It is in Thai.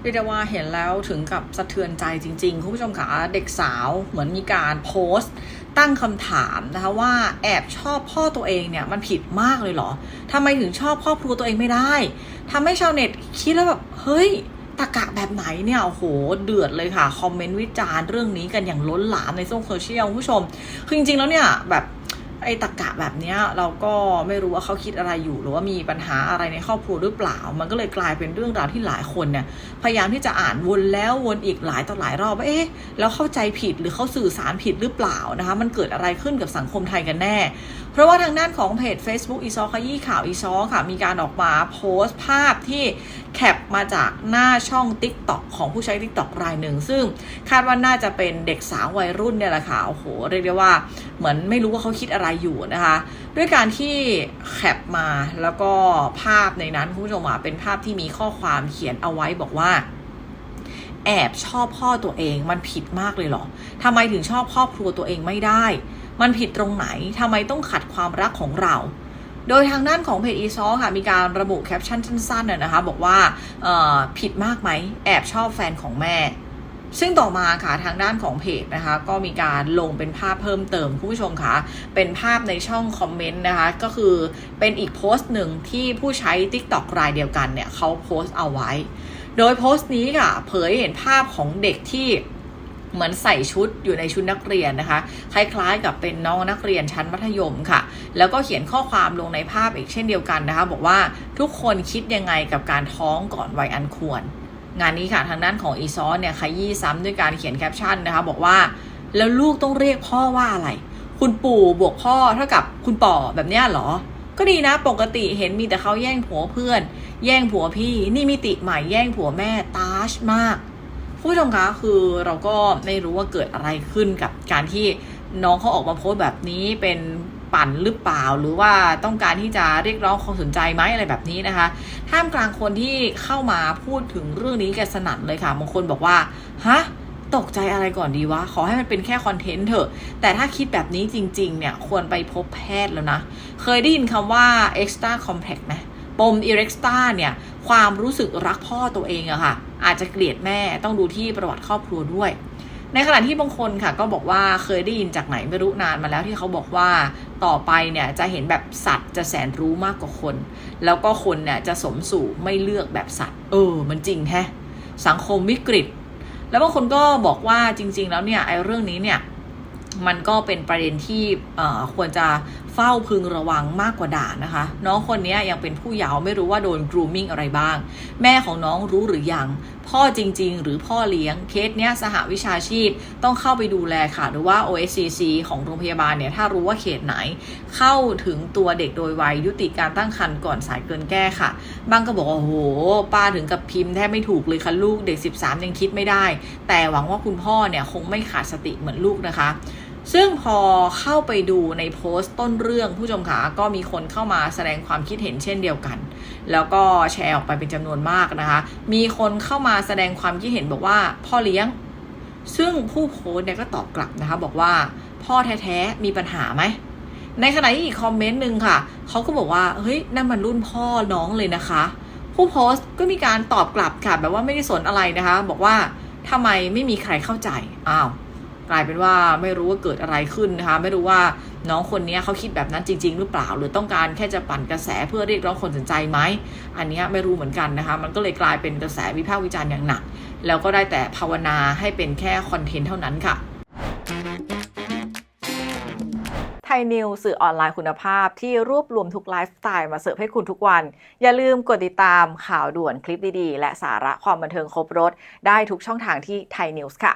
เรียกได้ว่าเห็นแล้วถึงกับสะเทือนใจจริง ๆ คุณผู้ชมคะเด็กสาวเหมือนมีการโพสต์ตั้งคำถามนะคะว่าแอบชอบพ่อตัวเองเนี่ยมันผิดมากเลยเหรอทำไมถึงชอบครอบครัวตัวเองไม่ได้ทำให้ชาวเน็ตคิดแล้วแบบเฮ้ยตะกะแบบไหนเนี่ยโอ้โหเดือดเลยค่ะ คอมเมนต์วิจารณ์เรื่องนี้กันอย่างล้นหลามในโซเชียลคุณผู้ชมคือจริงๆแล้วเนี่ยแบบ ไอ้ตะกะแบบเนี้ยเราก็ไม่รู้ว่าเขาคิดอะไรอยู่ หรือว่ามีปัญหาอะไรในครอบครัวหรือเปล่า มันก็เลยกลายเป็นเรื่องราวที่หลายคนเนี่ยพยายามที่จะอ่านวนแล้ววนอีกหลายต่อหลายรอบว่าเอ๊ะแล้วเข้าใจผิดหรือเขาสื่อสารผิดหรือเปล่านะคะมันเกิดอะไรขึ้นกับสังคมไทยกันแน่ เพราะว่าทางด้านของเพจ Facebook อีซอขยี้ข่าวอีซอค่ะมีการออกมาโพสต์ภาพที่แคปมาจากหน้าช่อง TikTok ของผู้ใช้ TikTok รายหนึ่ง ซึ่งคาดว่าน่าจะเป็นเด็กสาววัยรุ่นเนี่ยแหละค่ะโอ้โหเรียกได้ว่าเหมือนไม่รู้ว่าเขาคิดอะไรอยู่นะคะ ด้วยการที่แคปมาแล้วก็ภาพในนั้นคุณผู้ชมอะเป็นภาพที่มีข้อความเขียนเอาไว้บอกว่า แอบชอบพ่อตัวเองมันผิดมากเลยเหรอทำไมถึงชอบครอบครัวตัวเองไม่ได้ มันผิดตรงไหนทำไมต้องขัดความรักของเราโดยทางด้านของเพจอีซอค่ะ มีการระบุแคปชั่นสั้นๆน่ยนะคะ บอกว่าผิดมากไหม แอบชอบแฟนของแม่ ซึ่งต่อมาค่ะทางด้านของเพจนะคะ ก็มีการลงเป็นภาพเพิ่มเติมคุณผู้ชมคะเป็นภาพในช่องคอมเมนต์นะคะ ก็คือเป็นอีกโพสต์หนึ่งที่ผู้ใช้ TikTok รายเดียวกันเนี่ยเขาโพสต์เอาไว้ โดยโพสต์นี้ค่ะ เผยเห็นภาพของเด็กที่เหมือนใส่ชุดอยู่ในชุดนักเรียนนะคะ คล้ายๆกับเป็นน้องนักเรียนชั้นมัธยมค่ะ แล้วก็เขียนข้อความลงในภาพอีกเช่นเดียวกันนะคะ บอกว่าทุกคนคิดยังไงกับการท้องก่อนวัยอันควร งานนี้ค่ะทางด้านของอีซอเนี่ยขยี้ซ้ำด้วยการเขียนแคปชั่นนะคะ บอกว่า แล้วลูกต้องเรียกพ่อว่าอะไร คุณปู่บวกพ่อเท่ากับคุณป่อแบบเนี้ยเหรอ ก็ดีนะปกติเห็นมีแต่เขาแย่งผัวเพื่อน แย่งผัวพี่นี่มิติใหม่แย่งผัวแม่ตาชมากผู้ชมคะคือเราก็ไม่รู้ว่าเกิดอะไรขึ้นกับการที่น้องเขาออกมาโพสต์แบบนี้เป็น ปั่นหรือเปล่า หรือว่าต้องการที่จะเรียกร้องความสนใจไหมอะไรแบบนี้นะคะท่ามกลางคนที่เข้ามาพูดถึงเรื่องนี้กันสนั่นเลยค่ะบางคนบอกว่าฮะตกใจอะไรก่อนดีวะ ขอให้มันเป็นแค่คอนเทนต์เถอะ แต่ถ้าคิดแบบนี้จริง ๆ เนี่ย ควรไปพบแพทย์แล้วนะ เคยได้ยินคำว่า extra complex ไหมปม e r e x t a เนี่ย ความรู้สึกรักพ่อตัวเองอะค่ะ อาจจะเกลียดแม่ต้องดูที่ประวัติครอบครัวด้วย ในขณะที่บางคนค่ะก็บอกว่าเคยได้ยินจากไหนไม่รู้นานมาแล้วที่เขาบอกว่าต่อไปเนี่ยจะเห็นแบบสัตว์จะแสนรู้มากกว่าคน แล้วก็คนเนี่ยจะสมสู่ไม่เลือกแบบสัตว์ เออ มันจริงแฮะสังคมวิกฤต แล้วบางคนก็บอกว่าจริง ๆ แล้วเนี่ยไอ้เรื่องนี้เนี่ยมันก็เป็นประเด็นที่ควรจะ เฝ้าพึงระวังมากกว่าด่านะคะ น้องคนนี้ยังเป็นผู้เยาว์ไม่รู้ว่าโดน grooming อะไรบ้าง แม่ของน้องรู้หรือยัง พ่อจริง ๆ หรือพ่อเลี้ยงเคสเนี้ยสหวิชาชีพต้องเข้าไปดูแลค่ะ หรือว่า OSCC ของโรงพยาบาลเนี่ย ถ้ารู้ว่าเขตไหน เข้าถึงตัวเด็กโดยไวยยุติการตั้งครรภ์ก่อนสายเกินแก้ค่ะ บางก็บอกว่าโอ้โหป้าถึงกับพิมพ์แทบไม่ถูกเลยค่ะลูกเด็ก 13 ยังคิดไม่ได้ แต่หวังว่าคุณพ่อเนี่ยคงไม่ขาดสติเหมือนลูกนะคะ ซึ่งพอเข้าไปดูในโพสต์ต้นเรื่องผู้ชมขาก็มีคนเข้ามาแสดงความคิดเห็นเช่นเดียวกัน แล้วก็แชร์ออกไปเป็นจำนวนมากนะคะ มีคนเข้ามาแสดงความคิดเห็นบอกว่าพ่อเลี้ยง ซึ่งผู้โพสต์เนี่ยก็ตอบกลับนะคะบอกว่าพ่อแท้ๆมีปัญหาไหม ในขณะที่อีกคอมเมนต์หนึ่งค่ะ เขาก็บอกว่าเฮ้ยนั่นมันรุ่นพ่อน้องเลยนะคะ ผู้โพสต์ก็มีการตอบกลับค่ะแบบว่าไม่ได้สนอะไรนะคะ บอกว่าทำไมไม่มีใครเข้าใจอ้าว กลายเป็นว่าไม่รู้ว่าเกิดอะไรขึ้นนะคะ ไม่รู้ว่าน้องคนนี้เขาคิดแบบนั้นจริง ๆ หรือเปล่า หรือต้องการแค่จะปั่นกระแสเพื่อเรียกร้องคนสนใจไหมอันนี้ไม่รู้เหมือนกันนะคะ มันก็เลยกลายเป็นกระแสวิพากษ์วิจารณ์อย่างหนัก แล้วก็ได้แต่ภาวนาให้เป็นแค่คอนเทนต์เท่านั้นค่ะไทยนิวสื่อออนไลน์คุณภาพที่รวบรวมทุกไลฟ์สไตล์มาเสิร์ฟให้คุณทุกวัน อย่าลืมกดติดตามข่าวด่วนคลิปดีๆ และสาระความบันเทิงครบรถ ได้ทุกช่องทางที่ไทยนิวส์ค่ะ